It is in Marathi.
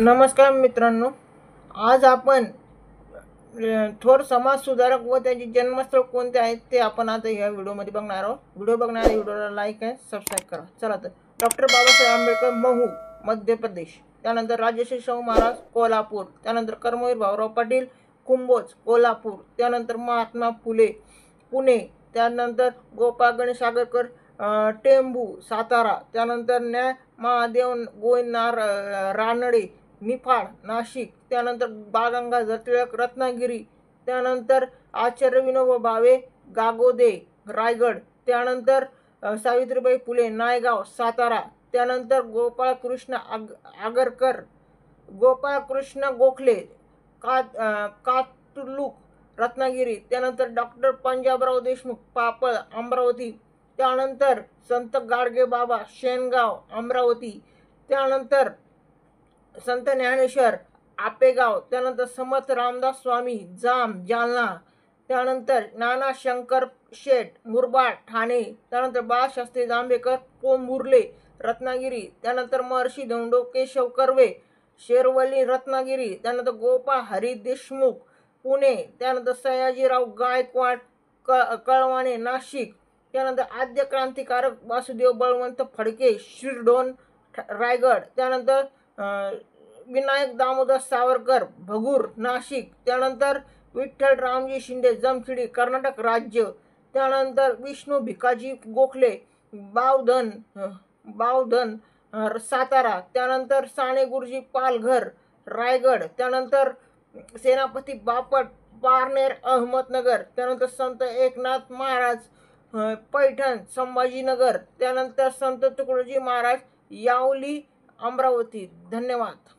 नमस्कार मित्रांनो आज आपण थोर समाज सुधारक व त्याचे जन्मस्थळ कोणते आहेत ते आपण आता या व्हिडिओमध्ये बघणार आहोत. व्हिडिओ बघणार व्हिडिओला लाईक आहे सबस्क्राईब करा. चला तर डॉक्टर बाबासाहेब आंबेडकर महू मध्य प्रदेश. त्यानंतर राजश्री शाहू महाराज कोल्हापूर. त्यानंतर कर्मवीर भाऊराव पाटील कुंभोज कोल्हापूर. त्यानंतर महात्मा फुले पुणे. त्यानंतर गोपाळ गणेश आगरकर टेंबू सातारा. त्यानंतर न्याय महादेव गोविंद रानडे. निफाड नाशिक त्यानंतर बाळगंगाधर टिळक रत्नागिरी त्यानंतर आचार्य विनोबा भावे गागोदे रायगड त्यानंतर सावित्रीबाई फुले नायगाव सातारा त्यानंतर गोपाळकृष्ण आग आगरकर गोपाळकृष्ण गोखले का अ, रत्नागिरी त्यानंतर डॉक्टर पंजाबराव देशमुख पापळ अमरावती त्यानंतर संत गाडगे बाबा शेनगाव अमरावती त्यानंतर संत ज्ञानेश्वर आपेगाव त्यानंतर समर्थ रामदास स्वामी जाम जालना त्यानंतर नाना शंकर शेठ मुरबाड ठाणे त्यानंतर बाळशास्त्री जांभेकर पोंभुर्ले रत्नागिरी त्यानंतर महर्षी धोंडो केशव कर्वे शेरवली रत्नागिरी त्यानंतर गोपाळ हरी देशमुख पुणे त्यानंतर सयाजीराव गायकवाड क कळवाणे नाशिक त्यानंतर आद्य क्रांतिकारक वासुदेव बळवंत फडके शिरडोन ठ- रायगड त्यानंतर विनायक दामोदर सावरकर भगूर नाशिक त्यानंतर विठ्ठल रामजी शिंदे जमखिडी कर्नाटक राज्य त्यानंतर विष्णू भिकाजी गोखले बावधन बावधन सातारा त्यानंतर साने गुरुजी पालघर रायगड त्यानंतर सेनापती बापट पारनेर अहमदनगर त्यानंतर संत एकनाथ महाराज पैठण संभाजीनगर त्यानंतर संत तुकडोजी महाराज यावली अमरावती. धन्यवाद.